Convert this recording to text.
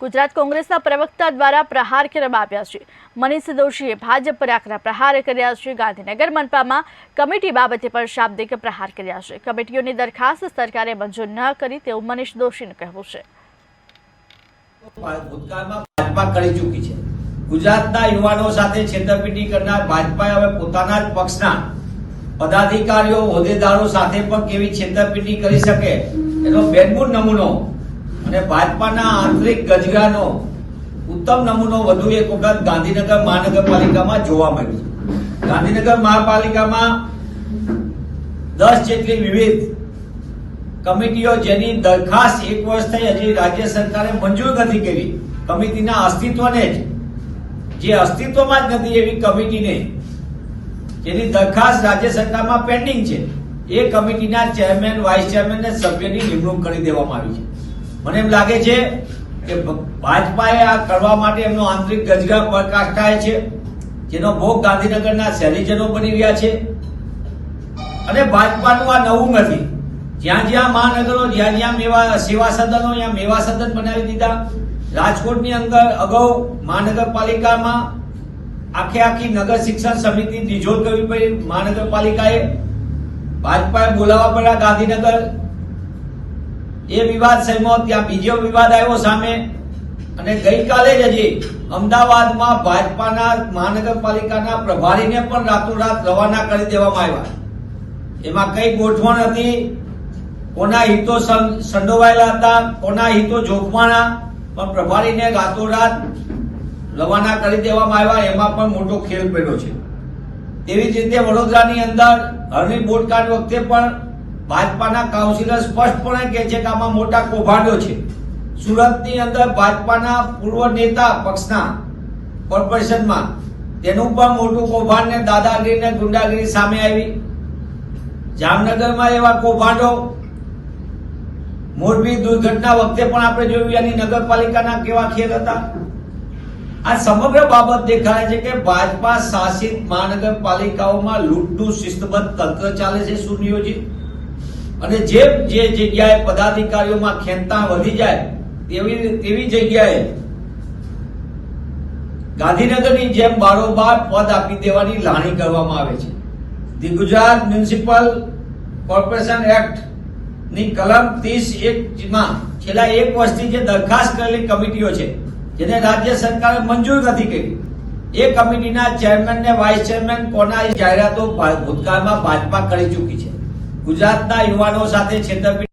ગુજરાત કોંગ્રેસના પ્રવક્તા દ્વારા પ્રહાર કરવામાં આવ્યા છે. મનીષ દોશીએ ભાજપ પર આકરા પ્રહાર કર્યા છે. ગાંધીનગર મનપામાં કમિટી બાબતે પણ શાબ્દિક પ્રહાર કર્યા છે. કમિટીઓની દરખાસ્ત સરકારે મંજૂર ન કરી તેવું મનીષ દોશીનું કહેવું છે. ભૂતકાળમાં ભાજપા કરી ચૂકી છે. ગુજરાતના યુવાનો સાથે છેતરપિંડી કરનાર ભાજપાએ હવે પોતાના જ પક્ષના પદાધિકારીઓ હોદ્દેદારો સાથે પણ કેવી છેતરપિંડી કરી શકે? એનો બેનમૂળ નમૂનો અને ભાજપાના આંતરિક ગજગાનો ઉત્તમ નમૂનો વધુ એક વખત ગાંધીનગર મહાનગરપાલિકામાં જોવા મળ્યો છે. ગાંધીનગર મહાપાલિકામાં દસ જેટલી વિવિધ કમિટીઓ જેની દરખાસ્ત એક વર્ષ થઈ હજી રાજ્ય સરકારે મંજૂર નથી કરી. કમિટીના અસ્તિત્વને જ, જે અસ્તિત્વમાં જ નથી એવી કમિટીને, જેની દરખાસ્ત રાજ્ય સરકારમાં પેન્ડિંગ છે, એ કમિટીના ચેરમેન, વાઇસ ચેરમેન અને સભ્યની નિમણૂક કરી દેવામાં આવી છે. મને એમ લાગે છે કે ભાજપાએ આ કરવા માટે એમનો આંતરિક ગજગા પ્રકાશ થાય છે, જેનો ભોગ ગાંધીનગરના શહેરીજનો બની રહ્યા છે. અને ભાજપાનું આ નવું નથી. જ્યાં જ્યાં મહાનગરો, જ્યાં જ્યાં મેવા, સેવા સદનો ત્યાં મેવા સદન બનાવી દીધા, રાજકોટની અંદર અગાઉ મહાનગરપાલિકામાં આખે આખી નગર શિક્ષણ સમિતિ ડિઝોલ્વ કરવી પડી મહાનગરપાલિકાએ. ભાજપાએ બોલાવવા પડ્યા ગાંધીનગર એ વિવાદ સમ્યો ત્યાં બીજો વિવાદ આવ્યો સામે. અને ગઈકાલે જ હજી અમદાવાદમાં ભાજપાના મહાનગરપાલિકાના પ્રભારીને પણ રાતોરાત રવાના કરી દેવામાં આવ્યા. એમાં કઈ ગોઠવણ હતી? કોના હિતો સંડોવાયેલા હતા? કોના હિતો જોખમાણા? પણ પ્રભારીને રાતોરાત રવાના કરી દેવામાં આવ્યા. એમાં પણ મોટો ખેલ પડ્યો છે. તેવી જ રીતે વડોદરાની અંદર હરણી બોટકાંડ વખતે પણ ભાજપાના કાઉન્સિલર સ્પષ્ટપણે કહે છે કે આમાં મોટા કૌભાંડો છે. સુરતની અંદર ભાજપાના પૂર્વ નેતા પક્ષના કોર્પોરેશનમાં તેનું પણ મોટું કૌભાંડ ને દાદાગીરી ને ગુંડાગીરી સામે આવી. જામનગરમાં એવા કૌભાંડો, મોરબી દુર્ઘટના વખતે પણ આપણે જોયું એની નગરપાલિકાના કેવા ખેલ હતા. આ સમગ્ર બાબત દેખાય છે કે ભાજપા શાસિત મહાનગરપાલિકાઓમાં લૂંટનું શિસ્તબદ્ધ તંત્ર ચાલે છે સુનિયોજિત. અને જે જે જગ્યાએ પદાધિકારીઓમાં ખેંચતા વધી જાય, તેવી તેવી જગ્યાએ ગાંધીનગરની જેમ બારોબાર પદ આપી દેવાની લાણી કરવામાં આવે છે. ધી ગુજરાત મ્યુનિસિપલ કોર્પોરેશન એક્ટની કલમ ત્રીસ એક માં છેલ્લા એક વર્ષથી જે દરખાસ્ત કરેલી કમિટીઓ છે, જેને રાજ્ય સરકારે મંજૂર નથી કરી, એ કમિટીના ચેરમેન ને વાઇસ ચેરમેન કોના જાહેરાતો ભૂતકાળમાં ભાજપા કરી ચૂકી છે. ગુજરાતના યુવાનો સાથે છેતરપિંડી